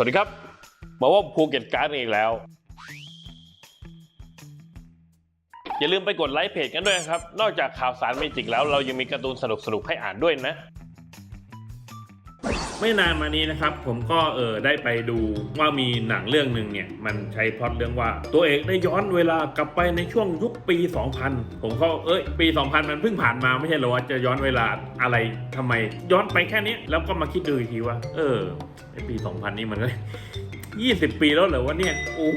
สวัสดีครับ มาว่าภูเก็ตการ์ดอีกแล้ว อย่าลืมไปกดไลค์เพจกันด้วยนะครับ นอกจากข่าวสารเมจิกแล้วเรายังมีการ์ตูนสนุกๆให้อ่านด้วยนะ ไม่นานมานี้นะครับ ผมก็เออได้ไปดูว่ามีหนังเรื่องหนึ่งเนี่ย มันใช้พล็อตเรื่องว่า ตัวเอกได้ย้อนเวลากลับไปในช่วงยุคปี 2000 ผมก็เอ้ยปี 2000 มันเพิ่งผ่านมาไม่ใช่หรอว่าจะย้อนเวลาอะไรทำไม ย้อนไปแค่นี้แล้วก็มาคิดดูอีกทีว่า เออไอปี 2000 นี่มัน ก็20ปีแล้วเหรอวะเนี่ย โอ้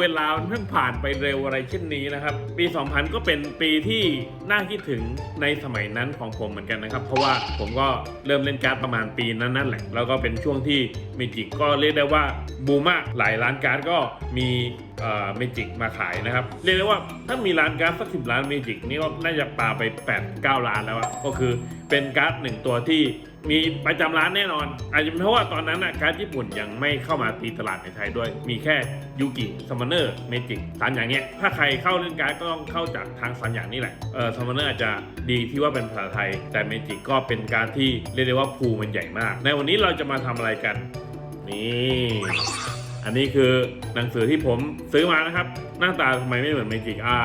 เวลาเพิ่งผ่านไปเร็วอะไรเช่นนี้นะครับ ปี 2000 ก็เป็นปีที่น่าคิดถึงในสมัยนั้นของผมเหมือนกันนะครับ เพราะว่าผมก็เริ่มเล่นการ์ดประมาณปีนั้นนั่นแหละ แล้วก็เป็นช่วงที่เมจิกก็เรียกได้ว่าบูมมาก หลายร้านการ์ดก็มีเอ่อเมจิกมาขายนะครับ เรียกได้ว่าถ้ามีร้านการ์ดสักสิบร้านเมจิกนี่ก็น่าจะปาไป 8 9 ล้านแล้วอะก็คือเป็นการ์ดหนึ่งตัวที่ มีประจำร้านแน่นอน อาจจะเพราะว่าตอนนั้นนะการ์ดญี่ปุ่นยังไม่เข้ามาตีตลาดในไทยด้วย มีแค่ยูกิซัมมอนเนอร์เมจิกสามอย่างเนี้ยถ้าใครเข้าเล่นการ์ดก็ต้องเข้าจากทางสามอย่างนี้แหละเออซัมมอนเนอร์อาจจะดีที่ว่าเป็นภาษาไทย แต่เมจิกก็เป็นการดที่เรียกได้ว่าภูมันใหญ่มาก ในวันนี้เราจะมาทำอะไรกัน นี่อันนี้คือหนังสือที่ผมซื้อมานะครับ หน้าตาทำไมไม่เหมือนเมจิกอ่า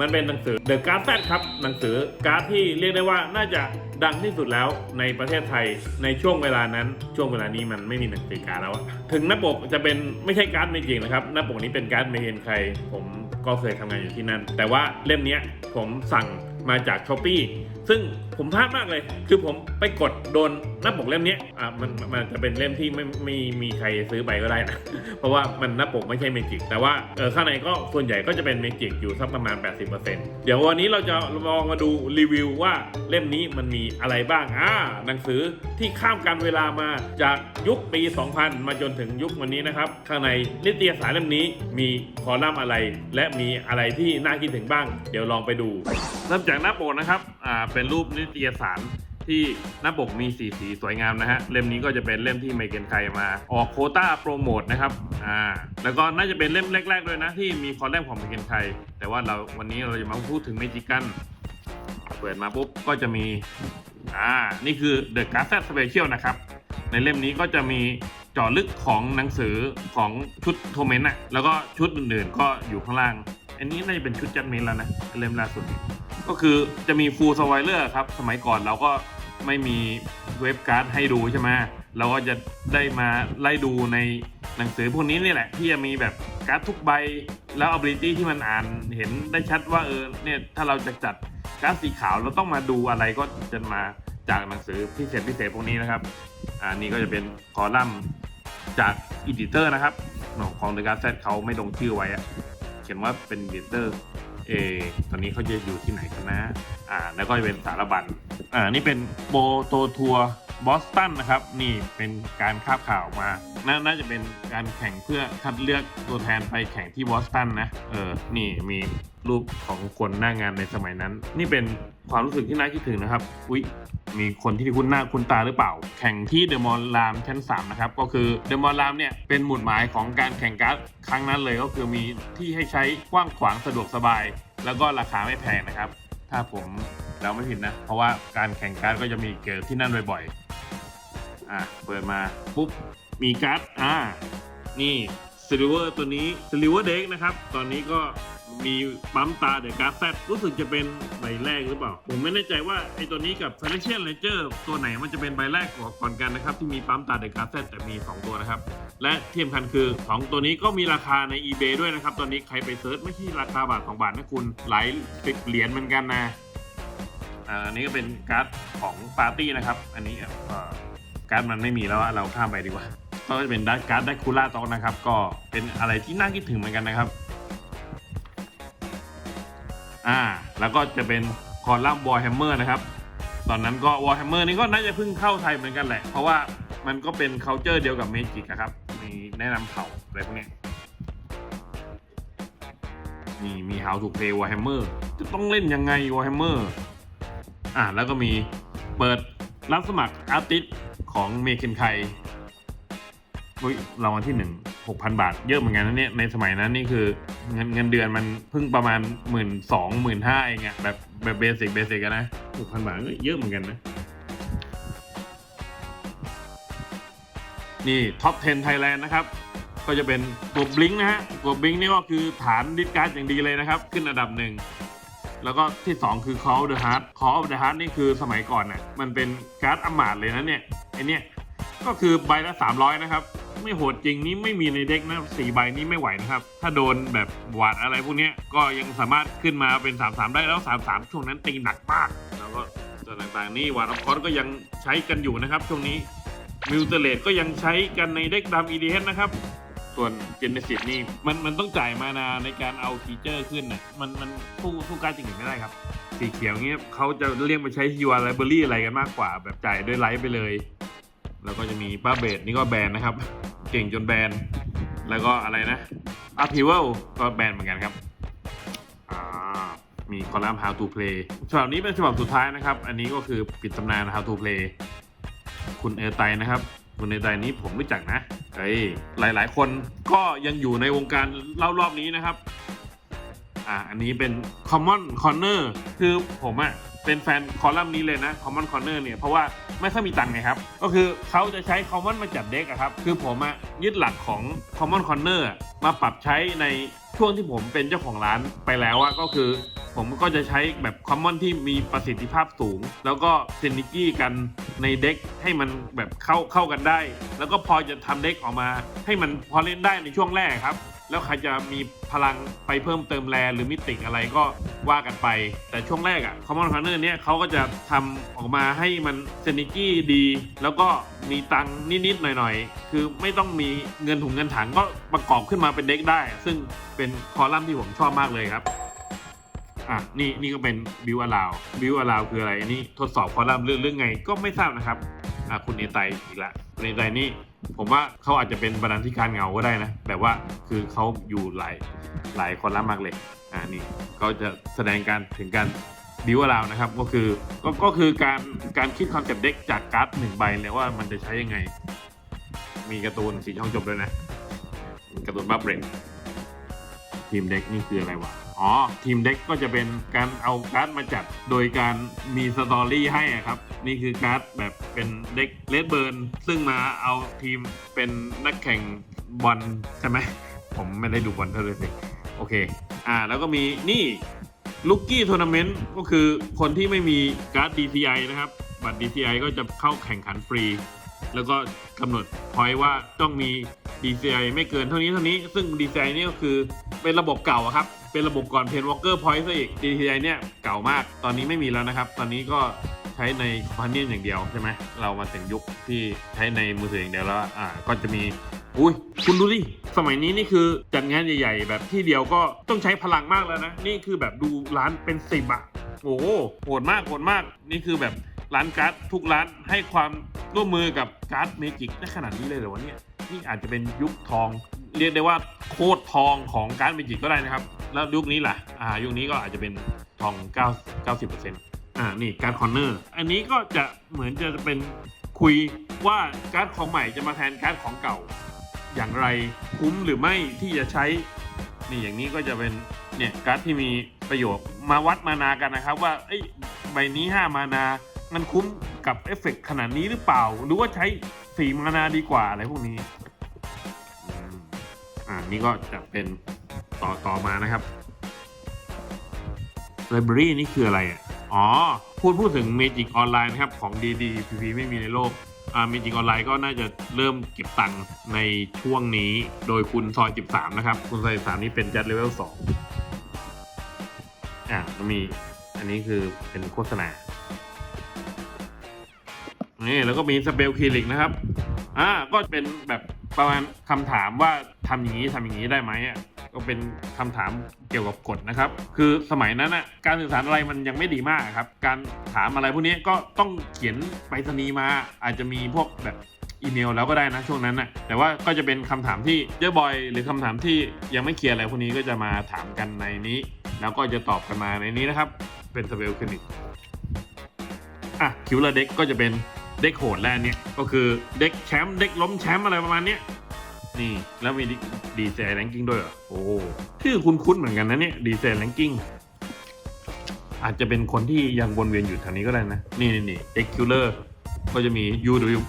มันเป็นหนังสือ The Card Set ครับ หนังสือการ์ดที่เรียกได้ว่าน่าจะดังที่สุดแล้วในประเทศไทยในช่วงเวลานั้น ช่วงเวลานี้มันไม่มีหนังสือการ์ดแล้ว ถึงหน้าปกจะเป็นไม่ใช่การ์ดเมจิกนะครับ หน้าปกนี้เป็นการ์ดเมเฮนใคร ผมก็เคยทำงานอยู่ที่นั่น แต่ว่าเล่มนี้ผมสั่งมาจากช้อปปี ซึ่งผมพลาดมากเลย คือผมไปกดโดนหน้าปกเล่มนี้อะมันมันจะเป็นเล่มที่ไม่ไม่มีใครซื้อไปก็ได้นะ เพราะว่ามันหน้าปกไม่ใช่เมจิก แต่ว่าเออข้างในก็ส่วนใหญ่ก็จะเป็นเมจิกอยู่สักประมาณ 80%เดี๋ยววันนี้เราจะลองมาดูรีวิวว่าเล่มนี้มันมีอะไรบ้าง อ่า หนังสือที่ข้ามการเวลามาจากยุคปี 2000 มาจนถึงยุควันนี้นะครับ ข้างในนิตยสารเล่มนี้มีคอลัมน์อะไร และมีอะไรที่น่าคิดถึงบ้าง เดี๋ยวลองไปดูเริ่มจากหน้าปกนะครับ อ่าเป็นรูปนิตยสารที่หน้าปกมีสีสีสวยงามนะฮะ เล่มนี้ก็จะเป็นเล่มที่ไมเกนไคมาออกโคต้าโปรโมทนะครับอ่าแล้วก็น่าจะเป็นเล่มแรก ๆ ด้วยนะ ที่มีคอลัมน์ของไมเกนไคแต่ว่าเราวันนี้เราจะมาพูดถึงเมจิกันเปิดมาปุ๊บก็จะมีอ่านี่คือ The g a z e t Special นะครับ ในเล่มนี้ก็จะมีจาะลึกของหนังสือของชุดโทเมนต์อะแล้วก็ชุดอื่นๆ ก็อยู่ข้างล่าง อันนี้น่าจะเป็นชุดจัดเมนแล้วนะเล่มล่าสุด ก็คือจะมีฟูลสไวเลอร์ครับ สมัยก่อนเราก็ไม่มีเว็บการ์ดให้ดูใช่ไหมเราก็จะได้มาไล่ดูในหนังสือพวกนี้นี่แหละ ที่จะมีแบบการ์ดทุกใบ แล้ว ability ที่มันอ่านเห็นได้ชัดว่าเออเนี่ยถ้าเราจะจัดการ์ดสีขาวเราต้องมาดูอะไรก็จะมาจากหนังสือพิเศษพิเศษพวกนี้นะครับอ่านี่ก็จะเป็นคอลัมน์จากอีดิเตอร์นะครับของ The Card Set เขาไม่ลงชื่อไว้อะ เขียนว่าเป็นเดเตอร์เอตอนนี้เขาจะอยู่ที่ไหนกันนะ อ่า แล้วก็จะเป็นสารบัญ อ่า นี่เป็นโบโตทัวร์บอสตันนะครับ นี่เป็นการคาบข่าวมานาน่าจะเป็นการแข่งเพื่อคัดเลือกตัวแทนไปแข่งที่บอสตันนะ เออ นี่มี รูปของคนหน้างานในสมัยนั้น นี่เป็นความรู้สึกที่น่าคิดถึงนะครับ อุ๊ย มีคนที่คุ้นหน้าคุ้นตาหรือเปล่า แข่งที่เดมอลรามชั้น 3 นะครับ ก็คือเดมอลรามเนี่ยเป็นหมุดหมายของการแข่งการ์ดครั้งนั้นเลยก็คือมีที่ให้ใช้กว้างขวางสะดวกสบาย แล้วก็ราคาไม่แพงนะครับ ถ้าผมเดาไม่ผิดนะ เพราะว่าการแข่งการ์ดก็จะมีเกิดที่นั่นบ่อยๆ อะ เปิดมาปุ๊บ มีการ์ด อ่า นี่ซิลิเวอร์ตัวนี้ซิลิเวอร์เด็กนะครับ ตอนนี้ก็ มีปั๊มตาเดอะการ์แซรู้สึกจะเป็นใบแรกหรือเปล่า ผมไม่แน่ใจว่าไอตัวนี้กับ Financial Ledger ตัวไหนมันจะเป็นใบแรกก่อนกันนะครับ ที่มีปั๊มตาเดอะการ์แซแต่มี 2 ตัวนะครับ และเที่สำคัญคือของตัวนี้ก็มีราคาใน eBay ด้วยนะครับ ตอนนี้ใครไปเซิร์ชไม่ใช่ราคาบาท 2 บาทนะคุณหลายสิบเหรียญเหมือนกันนะอันนี้ก็เป็นการ์ดของปาร์ตี้นะครับ อันนี้การ์ดมันไม่มีแล้วเราข้ามไปดีกว่าก็จะเป็นดักการ์ดไดคูล่าโตนะครับ ก็เป็นอะไรที่น่าคิดถึงเหมือนกันนะครับ อ่า แล้วก็จะเป็นคอลัมน์วอร์แฮมเมอร์นะครับ ตอนนั้นก็วอร์แฮมเมอร์นี่ก็น่าจะเพิ่งเข้าไทยเหมือนกันแหละ เพราะว่ามันก็เป็น c u เจอร์เดียวกับเมจิกครับ มีแนะนำเผ่าอะไรพวกนี้ยนี่มี How to Play Warhammer จะต้องเล่นยังไง Warhammer อ่าแล้วก็มีเปิดรับสมัครอาร์ติสของเมเคนไคอุ้ยรางวัลที่หนึ่ง หกพันบาท เยอะเหมือนกันนะเนี่ยในสมัยนั้นนี่คือเงินเงินเดือนมันเพิ่งประมาณหมื่นสองหมื่นห้าเองอะแบบแบบเบสิกเบสิกนะหกพันบาทก็เยอะเหมือนกันนะ นี่ท็อป 10 Thailand นะครับ ก็จะเป็นตัวบลิงนะฮะตัวบลิงนี่ก็คือฐานดิสการ์ดอย่างดีเลยนะครับ ขึ้นอันดับหนึ่งแล้วก็ที่ 2 คือ Call of the Heart Call of the Heart นี่คือสมัยก่อนน่ะมันเป็นการ์ดอมาตเลยนะเนี่ยไอเนี่ย ก็คือใบละ 300 นะครับ ไม่โหดจริงนี่ไม่มีในเด็กนะสี่ใบนี้ไม่ไหวนะครับ ถ้าโดนแบบหวาดอะไรพวกนี้ก็ยังสามารถขึ้นมาเป็น 3-3 ได้แล้ว 3-3 ช่วงนั้นตีหนักมาก แล้วก็ส่วต่างๆนี่วาร์ดคอร์ก็ยังใช้กันอยู่นะครับ ช่วงนี้มิวเตเลตก็ยังใช้กันในเด็กดำ EDH นะครับ ส่วนเจนเนซิสนี่มันมันต้องจ่ายมานาในการเอาฟีเจอร์ขึ้นน่ะมันมันสู้สู้การจริงๆไม่ได้ครับ สีเขียวเงี้ยเขาจะเรียกมาใช้ UI Library อะไรกันมากกว่า แบบจ่ายด้วยไลท์ไปเลย แล้วก็จะมีป้าเบดนี่ก็แบนนะครับ เก่งจนแบน แล้วก็อะไรนะ a p p i v a l ก็แบนเหมือนกันครับมีคอลัมน์ How to Play ฉบับนี้เป็นฉบับสุดท้ายนะครับ อันนี้ก็คือปิดตำนาน How to Play คุณเอไตนะครับ คุณเอไตนี้ผมรู้จักนะเฮ้ยหลายๆ คนก็ยังอยู่ในวงการเล่ารอบนี้นะครับ อ่า อันนี้เป็น Common Corner คือผมอะ เป็นแฟนคอลัมน์นี้เลยนะ Common Corner เนี่ย เพราะว่าไม่ค่อยมีตังค์ไงครับ ก็คือเขาจะใช้ Common มาจัดเด็กอะครับ คือผมอะยึดหลักของ Common Corner อะมาปรับใช้ในช่วงที่ผมเป็นเจ้าของร้านไปแล้วอะก็คือผมก็จะใช้แบบคอมมอนที่มีประสิทธิภาพสูง แล้วก็เซนิกี้กันในเด็กให้มันแบบเข้าเข้ากันได้ แล้วก็พอจะทำเด็กออกมา ให้มันพอเล่นได้ในช่วงแรกครับ แล้วใครจะมีพลังไปเพิ่มเติมแรหรือมิติอะไรก็ว่ากันไป แต่ช่วงแรกอะคอมมอนคอนเนอร์เนี่ยเขาก็จะทำออกมาให้มันเซนิกี้ดี แล้วก็มีตังนิดๆหน่อยๆ คือไม่ต้องมีเงินถุงเงินถังก็ประกอบขึ้นมาเป็นเด็กได้ ซึ่งเป็นคอลัมน์ที่ผมชอบมากเลยครับอะนี่นี่ก็เป็นบิวอลาวบิวอลาวคืออะไรอันนี้ทดสอบคอลัมน์เรื่องเรื่องไงก็ไม่ทราบนะครับอะคุณเอไตอีกละ คุณเอไตนี่ผมว่าเขาอาจจะเป็นบรรณาธิการเงาก็ได้นะ แบบว่าคือเขาอยู่หลายหลายคอลัมน์มากเลยอ่านี่เขาจะแสดงการถึงการบิวอลาวนะครับก็คือก็ก็คือการการคิดคอนเซปต์เด็กจากการ์ดหนึ่งใบเลยว่ามันจะใช้ยังไง มีการ์ตูนสีช่องจบด้วยนะการ์ตูนบ้าเบรกทีมเด็กนี่คืออะไรวะ อ๋อ ทีมเด็กก็จะเป็นการเอาการ์ดมาจัดโดยการมีสตอรี่ให้ครับ นี่คือการ์ดแบบเป็นเด็กเลดเบิร์นซึ่งมาเอาทีมเป็นนักแข่งบอลใช่ไหม ผมไม่ได้ดูบอลเท่าเลยสิโอเค อ่า แล้วก็มีนี่ลูกกี้ทัวร์นาเมนต์ก็คือคนที่ไม่มีการ์ด DCI นะครับ บัตร DCI ก็จะเข้าแข่งขันฟรี แล้วก็กำหนดพอยว่าต้องมี DCI ไม่เกินเท่านี้เท่านี้ ซึ่ง DCI นี่ก็คือเป็นระบบเก่าครับ เป็นระบบก่อนเพนวอลเกอร์พอยต์ซะอีก DCI เนี่ยเก่ามากตอนนี้ไม่มีแล้วนะครับ ตอนนี้ก็ใช้ในคอมพานีอย่างเดียวใช่ไหมเรามาถึงยุคที่ใช้ในมือถืออย่างเดียวแล้วอ่าก็จะมีอุ้ยคุณดูดิสมัยนี้นี่คือจัดงานใหญ่ ๆ แบบที่เดียวก็ต้องใช้พลังมากแล้วนะ นี่คือแบบดูร้านเป็นสิบอะโอ้โหโหดมากโหดมาก นี่คือแบบร้านการ์ดทุกร้านให้ความร่วมมือกับการ์ดเมจิกได้ขนาดนี้เลยเหรอวะเนี่ยนี่อาจจะเป็นยุคทอง เรียกได้ว่าโคตรทองของการ์ดเมจิกก็ได้นะครับ แล้วยุคนี้ล่ะอ่ายุคนี้ก็อาจจะเป็นทอง 9 90%อ่านี่การคอนเนอร์อันนี้ก็จะเหมือนจะเป็นคุยว่าการ์ดของใหม่จะมาแทนการ์ดของเก่า อย่างไรคุ้มหรือไม่ที่จะใช้นี่อย่างนี้ก็จะเป็นเนี่ยการ์ดที่มีประโยชน์มาวัดมานากันนะครับ ว่าเอ้ใบนี้ 5 มานา มันคุ้มกับเอฟเฟกต์ขนาดนี้หรือเปล่า หรือว่าใช้สีมานาดีกว่าอะไรพวกนี้ นี่ก็จะเป็นต่อต่อมานะครับ Library นี่คืออะไรอะ อ๋อ พูดพูดถึง Magic Online นะครับ ของดีๆ PP ไม่มีในโลกอ่า Magic Online ก็น่าจะเริ่มเก็บตังค์ในช่วงนี้ โดยคุณซอย 13 นะครับ คุณซอย 13 นี่เป็นจัดเลเวล 2 อ่ามีอันนี้คือเป็นโฆษณา นี่ แล้วก็มีสเปลคลินิกนะครับ อ่า ก็เป็นแบบ ประมาณคำถามว่าทำอย่างนี้ทำอย่างนี้ได้ไหมอะก็เป็นคำถามเกี่ยวกับกฎนะครับ คือสมัยนั้นอะการสื่อสารอะไรมันยังไม่ดีมากครับ การถามอะไรพวกนี้ก็ต้องเขียนไปรษณีย์มาอาจจะมีพวกแบบอีเมลแล้วก็ได้นะช่วงนั้นน่ะแต่ว่าก็จะเป็นคำถามที่เยอะบ่อย หรือคำถามที่ยังไม่เคลียร์อะไรพวกนี้ก็จะมาถามกันในนี้ แล้วก็จะตอบกันมาในนี้นะครับ เป็นสเปลคลินิกอะคิวเลอร์เด็กก็จะเป็น เด็กโหดแล้วอันเนี้ยก็คือเด็กแชมป์เด็กล้มแชมป์อะไรประมาณเนี้ยนี่แล้วมีดีเซลแรงกิ้งด้วยเหรอโอ้ชื่อคุ้นๆเหมือนกันนะเนี่ยดีเซลแรงกิ้งอาจจะเป็นคนที่ยังวนเวียนอยู่แถวนี้ก็ได้นะ นี่นี่นี่เอ็กคิวเลอร์ก็จะมี U W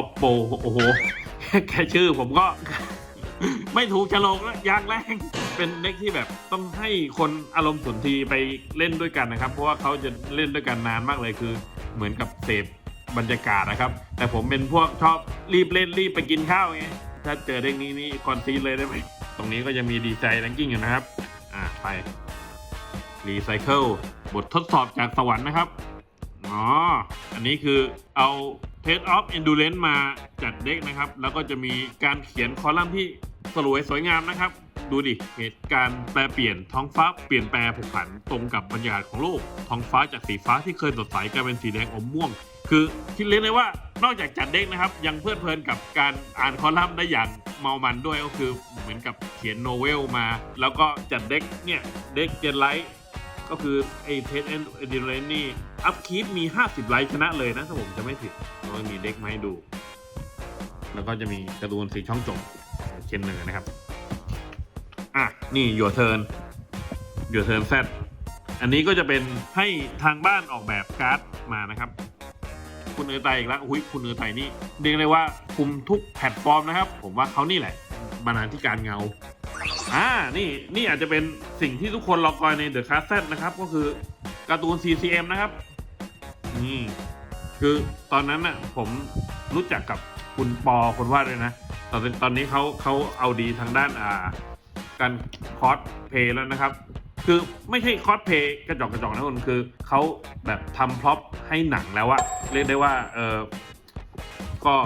Oppo โอ้โห แค่ชื่อผมก็ ไม่ถูกฉลกแล้วยางแรงเป็นเด็กที่แบบต้องให้คนอารมณ์สุนทรีไปเล่นด้วยกันนะครับ เพราะว่าเขาจะเล่นด้วยกันนานมากเลยคือ เหมือนกับเสพ บรรยากาศนะครับ แต่ผมเป็นพวกชอบรีบเล่นรีบไปกินข้าวไงถ้าเจอเด็กนี้นี่คอนซีเลยได้ไหมตรงนี้ก็จะมีดีใจแรงกิ้งอยู่นะครับ อ่าไปรีไซเคิลบททดสอบจากสวรรค์นะครับ อ๋อ อันนี้คือเอา Test of Endurance มาจัดเด็กนะครับ แล้วก็จะมีการเขียนคอลัมน์ที่สลวยสวยงามนะครับ ดูดิ เหตุการณ์แปรเปลี่ยนท้องฟ้าเปลี่ยนแปลผกผันตรงกับบรรยากาศของโลก ท้องฟ้าจากสีฟ้าที่เคยสดใสกลายเป็นสีแดงอมม่วง คือคิดเลยเลยว่านอกจากจัดเด็กนะครับ ยังเพลิดเพลินกับการอ่านคอลัมน์ได้อย่างเมามันด้วยก็คือเหมือนกับเขียนโนเวลมา แล้วก็จัดเด็กเนี่ยเด็กเจนไลท์ก็คือไอ้เทสแอนด์เอดิเรนนี่อัพคีปมี 50 ไลค์ชนะเลยนะถ้าผมจะไม่ผิดแล้วก็มีเด็กมาให้ดู แล้วก็จะมีการ์ตูนสีช่องจบเชนเนอร์นะครับ อะ นี่ Your Turn Your Turn Z อันนี้ก็จะเป็นให้ทางบ้านออกแบบการ์ดมานะครับ คุณเออไตอีกแล้วอุ้ยคุณเออไตนี่เรียกเลยว่าคุมทุกแพลตฟอร์มนะครับ ผมว่าเขานี่แหละบรรณาธิการเงาอ่านี่นี่อาจจะเป็นสิ่งที่ทุกคนรอคอยใน The Castle นะครับ ก็คือการ์ตูน CCM นะครับนี่คือตอนนั้นน่ะผมรู้จักกับคุณปอคนวาดเลยนะตอนตอนนี้เขาเขาเอาดีทางด้านอ่า การคอสเพย์แล้วนะครับ คือไม่ใช่คอสเพย์กระจอกกระจอกนะคุณคือเขาแบบทำพร็อพให้หนังแล้วอะเรียกได้ว่าเออก็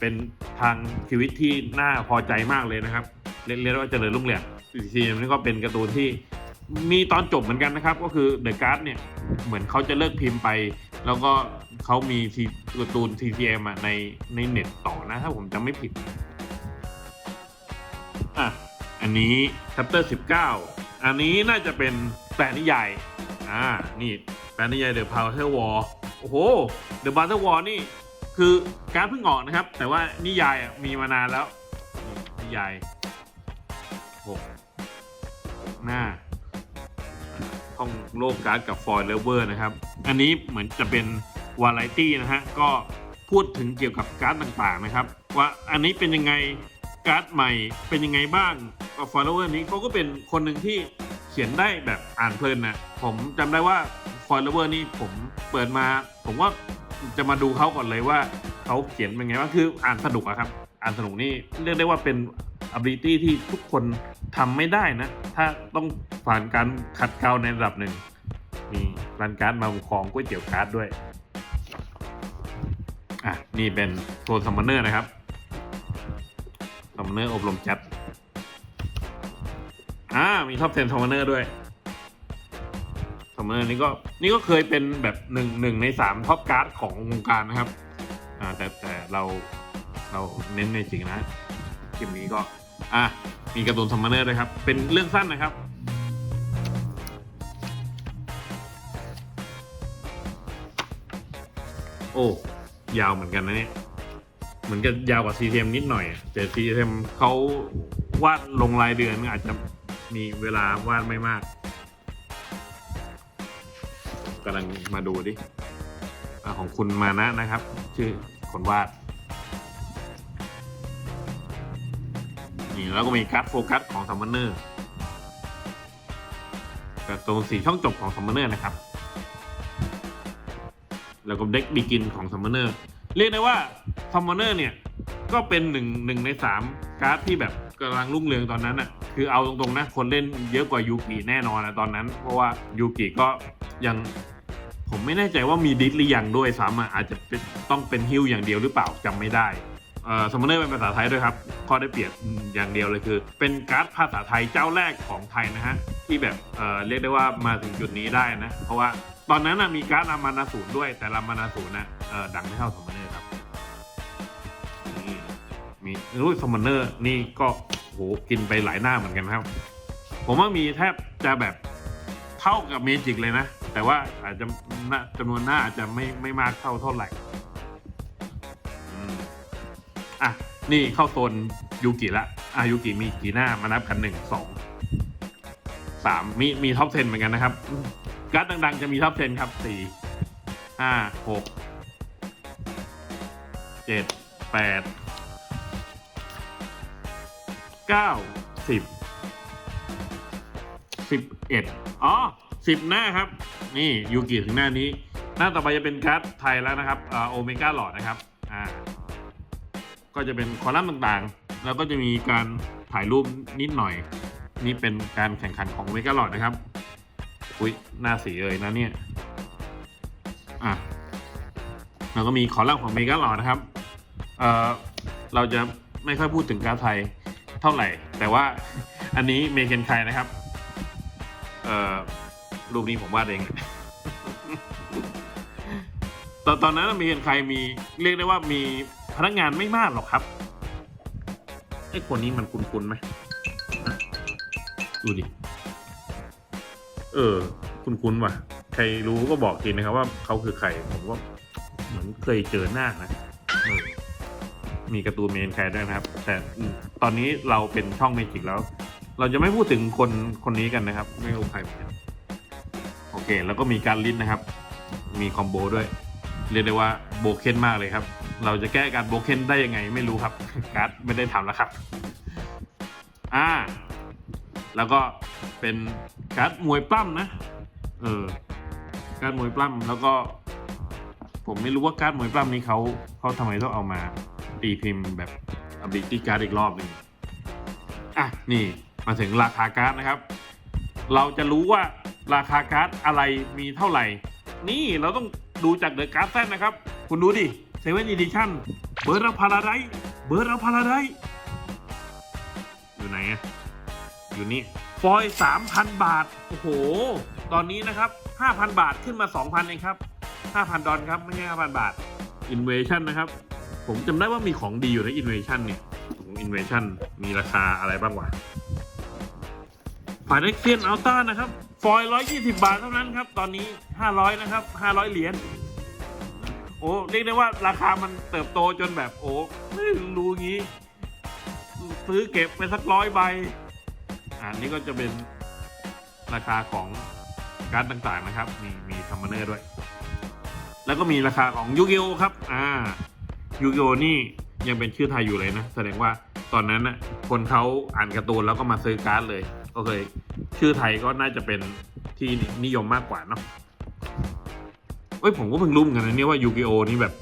เป็นทางชีวิตที่น่าพอใจมากเลยนะครับ เรียกได้ว่าเจริญรุ่งเรืองซีนี่ก็เป็นการ์ตูนที่มีตอนจบเหมือนกันนะครับ ก็คือเดอะการ์ดเนี่ยเหมือนเขาจะเลิกพิมพ์ไป แล้วก็เขามีทีการ์ตูน TCM อะในในเน็ตต่อนะ ถ้าผมจำไม่ผิด อะ อันนี้ chapter 19 อันนี้น่าจะเป็นแปลนิยายอ่านี่แปลนิยาย The Battle War โอ้โห The Battle War นี่คือการ์ดเพิ่งออกนะครับ แต่ว่านิยายมีมานานแล้ว นิยายหกหน้าห้องโลกการ์ดกับฟอยล์เลเวอร์นะครับ อันนี้เหมือนจะเป็นวาไรตี้นะฮะ ก็พูดถึงเกี่ยวกับการ์ดต่างๆนะครับ ว่าอันนี้เป็นยังไง การ์ดใหม่เป็นยังไงบ้างก็ฟอล์เลเวอร์นี้เขาก็เป็นคนหนึ่งที่เขียนได้แบบอ่านเพลินนะผมจำได้ว่าฟอล์เลเวอร์นี่ผมเปิดมา ผมว่าจะมาดูเขาก่อนเลยว่าเขาเขียนเป็นไงว่างคืออ่านสนุกอะครับ อ่านสนุกนี่เรียกได้ว่าเป็น ability ที่ทุกคนทำไม่ได้นะ ถ้าต้องผ่านการขัดเกลาในระดับหนึ่งมีร้านการ์ดมาของก๋วยเตี๋ยวการ์ดด้วยอะนี่เป็นโซนซัมมอนเนอร์นะครับ ซัมมอนเนอร์อบรมจัดอ่ามีท็อป10ซัมมอนเนอร์ด้วยซัมเมอร์นี่ก็นี่ก็เคยเป็นแบบหนึ่งหนึ่งในสามท็อปการ์ดของวงการนะครับ อ่าแต่แต่เราเราเน้นในจริงนะคลิปนี้ก็ อะมีการ์ตูนซัมเมอร์ด้วยครับ เป็นเรื่องสั้นนะครับโอ้ ยาวเหมือนกันนะเนี่ย เหมือนกับยาวกว่า CTM นิดหน่อย แต่ CTM เขาวาดลงรายเดือนอาจจะมีเวลาวาดไม่มากกำลังมาดูดิอของคุณมานะนะครับ ชื่อคนวาดนี่แล้วก็มีการ์ดโฟกัสของซัมมอนเนอร์กับตัวสีช่องจบของซัมมอนเนอร์นะครับ แล้วก็เด็กบีกินของซัมมอนเนอร์ เรียกได้ว่าซัมมอนเนอร์เนี่ย ก็เป็นหนึ่งหนึ่งในสามการ์ดที่แบบกำลังรุ่งเรืองตอนนั้นอะคือเอาตรงๆนะ คนเล่นเยอะกว่ายูกิแน่นอนนะตอนนั้น เพราะว่ายูกิก็ยังผมไม่แน่ใจว่ามีดิสหรือยังด้วยซ้ำอะอาจจะเป็นต้องเป็นฮิวอย่างเดียวหรือเปล่าจำไม่ได้ เอ่อซัมมอนเนอร์เป็นภาษาไทยด้วยครับ ข้อได้เปรียบอย่างเดียวเลยคือ เป็นการ์ดภาษาไทยเจ้าแรกของไทยนะฮะ ที่แบบเเรียกได้ว่ามาถึงจุดนี้ได้นะ เพราะว่าตอนนั้นนะมีการ์ดรามานาศูนย์ด้วย แต่รามานาศูนย์นะเอ่อดังไม่เท่าซัมมอนเนอร์ครับนี่มีรู้ซัมมอนเนอร์นี่ก็โหกินไปหลายหน้าเหมือนกันครับ ผมว่ามีแทบจะแบบเท่ากับเมจิกเลยนะ แต่ว่าอาจจะจำนวนหน้าอาจจะไม่ไม่มากเท่าเท่าไหร่ อะนี่เข้าโซนยูกิละอะยูกิมีกี่หน้ามานับกันหนึ่งสองสามมีมีท็อป10เหมือนกันนะครับการ์ดดัง ๆ จะมีท็อป10ครับสี่ห้าหกเจ็ดแปดเก้าสิบสิบเอ็ดอ๋อสิบหน้าครับ นี่ยูกิถึงหน้านี้ หน้าต่อไปจะเป็นการ์ดไทยแล้วนะครับโอเมก้าหลอดนะครับ อ่า ก็จะเป็นคอลัมน์ต่างๆ แล้วก็จะมีการถ่ายรูปนิดหน่อย นี่เป็นการแข่งขันของเมก้าหลอดนะครับ อุ้ยหน้าสีเลยนะเนี่ยอะแล้วก็มีคอลัมน์ของเมกาหลอดนะครับเอ่อเราจะไม่ค่อยพูดถึงการไทยเท่าไหร่ แต่ว่าอันนี้เมเคนไคนะครับเอ่อรูปนี้ผมวาดเองตอนตอนนั้นเมเคนไคมีเรียกได้ว่ามี พนักงานไม่มากหรอกครับไอ้คนนี้มันคุ้นๆไหมดูดิ เออ คุ้นๆว่ะ ใครรู้ก็บอกทีนะครับว่าเขาคือใคร ผมว่าเหมือนเคยเจอหน้านะออมีการ์ตูนเมนแคร์ด้วยนะครับ แต่ตอนนี้เราเป็นช่องเมจิกแล้ว เราจะไม่พูดถึงคนคนนี้กันนะครับ ไม่รู้ใครเหมือนกันโอเค แล้วก็มีการลิ้นนะครับ มีคอมโบด้วย เรียกได้ว่าโบเคนมากเลยครับ เราจะแก้การโบเคนได้ยังไงไม่รู้ครับ การ์ดไม่ได้ทำแล้วครับ อ่า แล้วก็เป็นการ์ดมวยปล้ำนะ เออ การ์ดมวยปล้ำแล้วก็ ผมไม่รู้ว่าการ์ดมวยปล้ำนี้เขาเขาทำไมต้องเอามาตีพิมพ์แบบ ability card อีกรอบหนึ่งอะ นี่มาถึงราคาการ์ดนะครับ เราจะรู้ว่าราคาการ์ดอะไรมีเท่าไหร่ นี่เราต้อง ดูจากเดอะการ์ดแซนนะครับ คุณดูดิเซเว่นอีดิชั่นเบิร์ดพาราไดเบิร์ดพาราไดอยู่ไหนอะอยู่นี่ฟอยสามพันบาท โอ้โห ตอนนี้นะครับห้าพันบาทขึ้นมาสองพันเองครับห้าพันดอลครับ ไม่ใช่ห้าพันบาท Invasion นนะครับ ผมจำได้ว่ามีของดีอยู่ใน Invasion เนี่ยของ Invasion มีราคาอะไรบ้างวะผ่าเอ็กเซียนอัลต้านะครับ ฟอยร้อยยี่สิบาทเท่านั้นครับ ตอนนี้ห้าร้อยนะครับห้าร้อยเหรียญโอ้เรียกได้ว่าราคามันเติบโตจนแบบโอ้ไม่รู้งี้ ซื้อเก็บไปสักร้อยใบอ่านี่ก็จะเป็นราคาของการ์ดต่างๆนะครับ มีมีคัมมานเนอร์ด้วย แล้วก็มีราคาของยูกิโอครับ อ่ายูกิโอนี่ยังเป็นชื่อไทยอยู่เลยนะ แสดงว่าตอนนั้นน่ะคนเขาอ่านการ์ตูนแล้วก็มาซื้อการ์ดเลย ก็เลยชื่อไทยก็น่าจะเป็นที่นิยมมากกว่าเนาะเอ้ยผมก็เพิ่งรู้เหมือนกันนะเนี่ยว่ายูกิโอนี่แบบ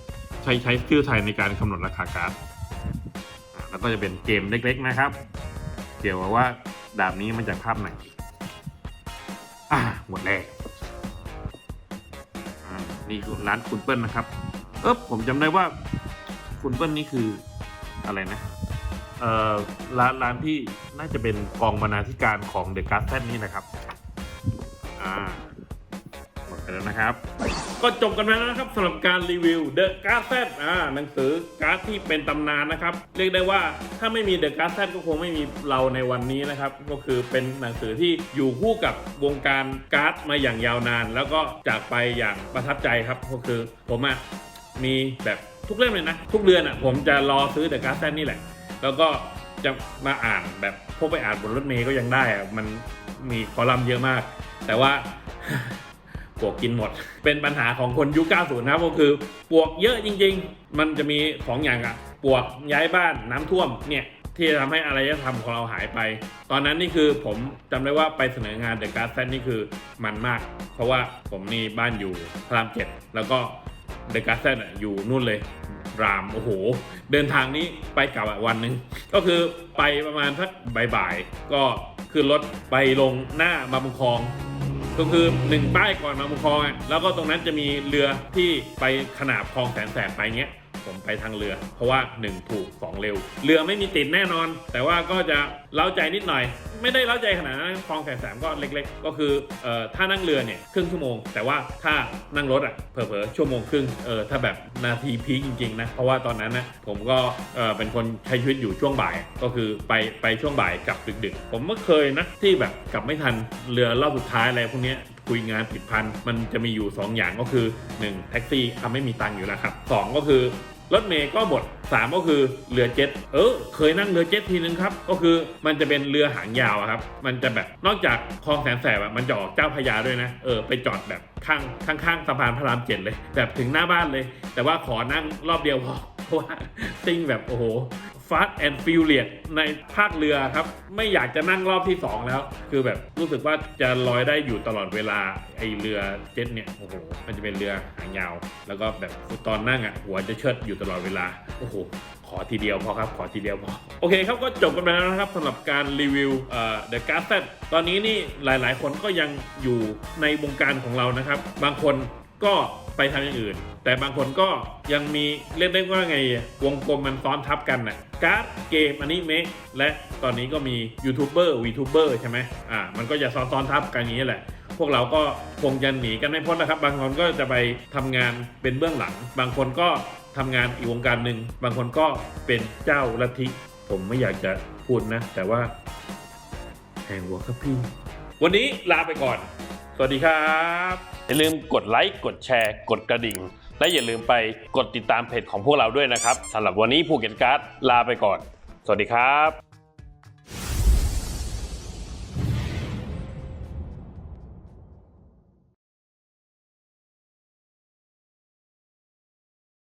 ใช้ใช้ชื่อไทยในการกำหนดราคาการ์ดแล้วก็จะเป็นเกมเล็กๆนะครับ เกี่ยวกับว่าดาบนี้มาจากภาพไหนอ่าหมดแล้วนี่คือร้านคุณเปิ้ลนะครับ เออผมจำได้ว่าคุณเปิ้ลนี่คืออะไรนะ ร้านร้านที่น่าจะเป็นกองบรรณาธิการของเดอะการ์ดแซนี่นะครับ อ่าหมดไปแล้วนะครับ ก็จบกันไปแล้วนะครับสำหรับการรีวิว The Card Set อ่าหนังสือการ์ดที่เป็นตำนานนะครับ เรียกได้ว่าถ้าไม่มี The Card Set ก็คงไม่มีเราในวันนี้นะครับ ก็คือเป็นหนังสือที่อยู่คู่กับวงการการ์ดมาอย่างยาวนาน แล้วก็จากไปอย่างประทับใจครับ ก็คือผมอะมีแบบทุกเล่มเลยนะ ทุกเดือนอะผมจะรอซื้อ The Card Set นี่แหละ แล้วก็จะมาอ่านแบบพวกไปอ่านบนรถเมย์ก็ยังได้อะมันมีคอลัมน์เยอะมาก แต่ว่าปวกกินหมด เป็นปัญหาของคนยุค 90 นะครับก็คือปวกเยอะจริง ๆ มันจะมีสองอย่างอะปวกย้ายบ้านน้ำท่วมเนี่ยที่จะทำให้อารยธรรมของเราหายไป ตอนนั้นนี่คือผมจำได้ว่าไปเสนองานเดอะการ์ดแซนนี่คือมันมาก เพราะว่าผมนี่บ้านอยู่พระรามเจ็ดแล้วก็เดอะการ์ดแซนอยู่นู่นเลย รามโอ้โห เดินทางนี้ไปกลับวันหนึ่งก็คือไปประมาณสักบ่ายๆก็ขึ้นรถไปลงหน้ามาบุญคลองก็คือหนึ่งป้ายก่อนมาบุญคลองอะแล้วก็ตรงนั้นจะมีเรือที่ไปขนาบคลองแสนแสบไปเงี้ย ผมไปทางเรือ เพราะว่า 1 ถูก 2 เร็ว เรือไม่มีติดแน่นอน แต่ว่าก็จะเล้าใจนิดหน่อย ไม่ได้เล้าใจขนาดนั้นคลองแสนแสบก็เล็ก ๆ ก็คือเอ่อถ้านั่งเรือเนี่ยครึ่งชั่วโมง แต่ว่าถ้านั่งรถอะเผลอๆชั่วโมงครึ่งเออถ้าแบบนาทีพีคจริงๆนะเพราะว่าตอนนั้นนะผมก็เออเป็นคนใช้ชีวิตอยู่ช่วงบ่ายก็คือไปไปช่วงบ่ายกลับดึกๆ ผมก็เคยนะที่แบบกลับไม่ทันเรือรอบสุดท้ายอะไรพวกนี้คุยงานผิดพันมันจะมีอยู่ 2 อย่างก็คือ 1. แท็กซี่ทำไม่มีตังค์อยู่แล้วครับ 2 ก็คือ รถเมย์ก็หมด 3 ก็คือเรือเจ็ต เออ เคยนั่งเรือเจ็ตทีนึงครับ ก็คือมันจะเป็นเรือหางยาวอะครับ มันจะแบบนอกจากคลองแสนแสบแบบมันจะออกเจ้าพระยาด้วยนะ เออ ไปจอดแบบข้างข้างข้างสะพานพระรามเจ็ดเลย แบบถึงหน้าบ้านเลย แต่ว่าขอนั่งรอบเดียวพอ เพราะว่าติ้งแบบโอ้โห Fast and Furious ในภาคเรือครับ ไม่อยากจะนั่งรอบที่ 2 แล้ว คือแบบรู้สึกว่าจะลอยได้อยู่ตลอดเวลาไอเรือเจ็ตเนี่ยโอ้โหมันจะเป็นเรือหางยาว แล้วก็แบบตอนนั่งอะหัวจะเชิดอยู่ตลอดเวลาโอ้โหขอทีเดียวพอครับ ขอทีเดียวพอ โอเคครับ ก็จบกันไปแล้วนะครับสำหรับการรีวิวเอ่อ The g a s e t ตอนนี้นี่หลายๆ คนก็ยังอยู่ในวงการของเรานะครับ บางคน ก็ไปทำอย่างอื่น แต่บางคนก็ยังมีเรียกได้ว่าไงวงกลมมันซ้อนทับกันนะการ์ดเกมอนิเมะและตอนนี้ก็มียูทูบเบอร์วีทูบเบอร์ใช่ไหมอ่ามันก็จะซ้อนซ้อนทับกันอย่างนี้แหละ พวกเราก็คงจะหนีกันไม่พ้นนะครับ บางคนก็จะไปทำงานเป็นเบื้องหลัง บางคนก็ทำงานอีกวงการหนึ่งบางคนก็เป็นเจ้าลัทธิผมไม่อยากจะพูดนะ แต่ว่าแหงหัวครับพี่ วันนี้ลาไปก่อน สวัสดีครับ อย่าลืมกดไลค์กดแชร์ กดกระดิ่ง และอย่าลืมไปกดติดตามเพจของพวกเราด้วยนะครับสำหรับวันนี้ภูเก็ตการ์ดลาไปก่อน สวัสดีครับ